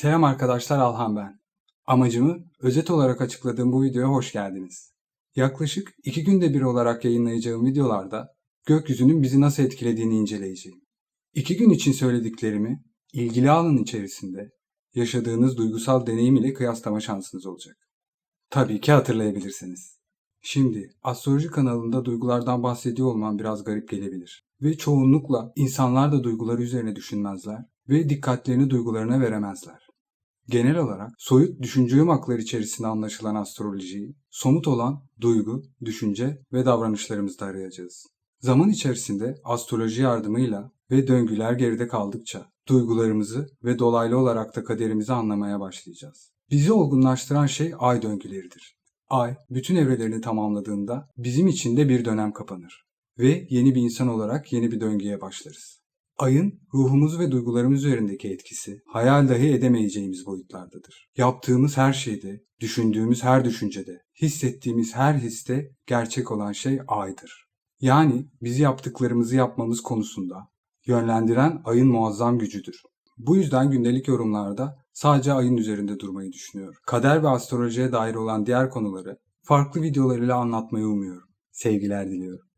Selam arkadaşlar Alhan ben. Amacımı özet olarak açıkladığım bu videoya hoş geldiniz. Yaklaşık iki günde bir olarak yayınlayacağım videolarda gökyüzünün bizi nasıl etkilediğini inceleyeceğim. İki gün için söylediklerimi ilgili alanın içerisinde yaşadığınız duygusal deneyim ile kıyaslama şansınız olacak. Tabii ki hatırlayabilirsiniz. Şimdi astroloji kanalında duygulardan bahsediyor olmam biraz garip gelebilir. Ve çoğunlukla insanlar da duyguları üzerine düşünmezler ve dikkatlerini duygularına veremezler. Genel olarak soyut düşünce yumakları içerisinde anlaşılan astrolojiyi somut olan duygu, düşünce ve davranışlarımızda arayacağız. Zaman içerisinde astroloji yardımıyla ve döngüler geride kaldıkça duygularımızı ve dolaylı olarak da kaderimizi anlamaya başlayacağız. Bizi olgunlaştıran şey ay döngüleridir. Ay bütün evrelerini tamamladığında bizim için de bir dönem kapanır ve yeni bir insan olarak yeni bir döngüye başlarız. Ayın ruhumuz ve duygularımız üzerindeki etkisi hayal dahi edemeyeceğimiz boyutlardadır. Yaptığımız her şeyde, düşündüğümüz her düşüncede, hissettiğimiz her histe gerçek olan şey aydır. Yani bizi yaptıklarımızı yapmamız konusunda yönlendiren ayın muazzam gücüdür. Bu yüzden gündelik yorumlarda sadece ayın üzerinde durmayı düşünüyorum. Kader ve astrolojiye dair olan diğer konuları farklı videolarıyla anlatmayı umuyorum. Sevgiler diliyorum.